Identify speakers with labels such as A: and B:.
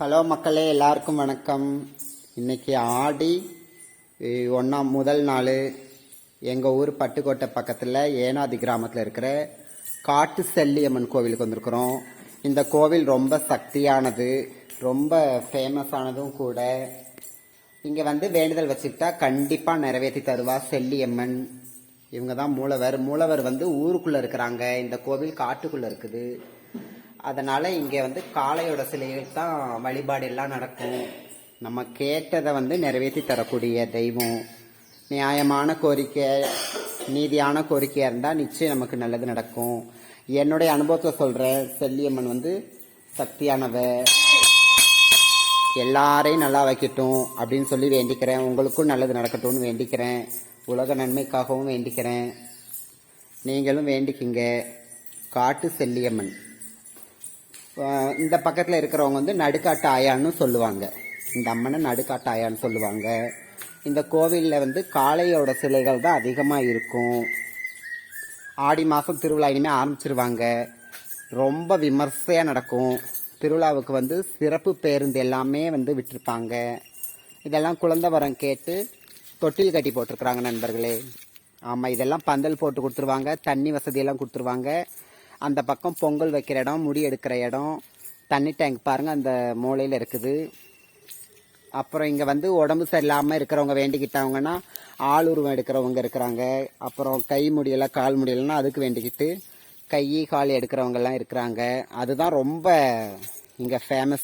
A: Hello மக்களே எல்லாருக்கும் வணக்கம். இன்னைக்கு ஆடி ஒன்றாம் முதல் நாள் எங்கள் ஊர் பட்டுக்கோட்டை பக்கத்தில் ஏனாதி கிராமத்தில் இருக்கிற காட்டு செல்லியம்மன் கோவிலுக்கு வந்திருக்கிறோம். இந்த கோவில் ரொம்ப சக்தியானது ரொம்ப ஃபேமஸானதும் கூட. இங்கே வந்து வேண்டுதல் வச்சுக்கிட்டா கண்டிப்பாக நிறைவேற்றி தருவா செல்லியம்மன். இவங்க தான் மூலவர். மூலவர் வந்து ஊருக்குள்ளே இருக்கிறாங்க. இந்த கோவில் காட்டுக்குள்ளே இருக்குது. அதனால இங்கே வந்து காளையோட சிலைகள் தான் வழிபாடு எல்லாம் நடக்கும். நம்ம கேட்டதை வந்து நிறைவேற்றி தரக்கூடிய தெய்வம். நியாயமான கோரிக்கை நீதியான கோரிக்கையாக இருந்தால் நிச்சயம் நமக்கு நல்லது நடக்கும். என்னுடைய அனுபவத்தை சொல்கிறேன் செல்லியம்மன் வந்து சக்தியானவ. எல்லாரையும் நல்லா வைக்கட்டும் அப்படின்னு சொல்லி வேண்டிக்கிறேன். உங்களுக்கும் நல்லது நடக்கட்டும்னு வேண்டிக்கிறேன். உலக நன்மைக்காகவும் வேண்டிக்கிறேன். நீங்களும் வேண்டிக்கிங்க. காட்டு செல்லியம்மன். இந்த பக்கத்தில் இருக்கிறவங்க வந்து நடுக்காட்டு ஆயான்னு சொல்லுவாங்க. இந்த அம்மனை நடுக்காட்டு ஆயான்னு சொல்லுவாங்க. இந்த கோவிலில் வந்து காளையோட சிலைகள் தான் அதிகமாக இருக்கும். ஆடி மாதம் திருவிழா இனிமேல் ஆரம்பிச்சிருவாங்க. ரொம்ப விமர்சையாக நடக்கும். திருவிழாவுக்கு வந்து சிறப்பு பேருந்து எல்லாமே வந்து விட்டிருப்பாங்க. இதெல்லாம் குழந்தை வரம் கேட்டு தொட்டில் கட்டி போட்டிருக்கிறாங்க நண்பர்களே. ஆமாம் இதெல்லாம் பந்தல் போட்டு கொடுத்துருவாங்க. தண்ணி வசதியெல்லாம் கொடுத்துருவாங்க. அந்த பக்கம் பொங்கல் வைக்கிற இடம் முடி எடுக்கிற இடம் தண்ணி டேங்க் பாருங்கள் அந்த மூலையில் இருக்குது. அப்புறம் இங்கே வந்து உடம்பு சரியில்லாமல் இருக்கிறவங்க வேண்டிக்கிட்டாங்கன்னா ஆள் உருவம் எடுக்கிறவங்க இருக்கிறாங்க. அப்புறம் கை முடியலை கால் முடியலைன்னா அதுக்கு வேண்டிக்கிட்டு கை கால் எடுக்கிறவங்கெல்லாம் இருக்கிறாங்க. அதுதான் ரொம்ப இங்கே ஃபேமஸ்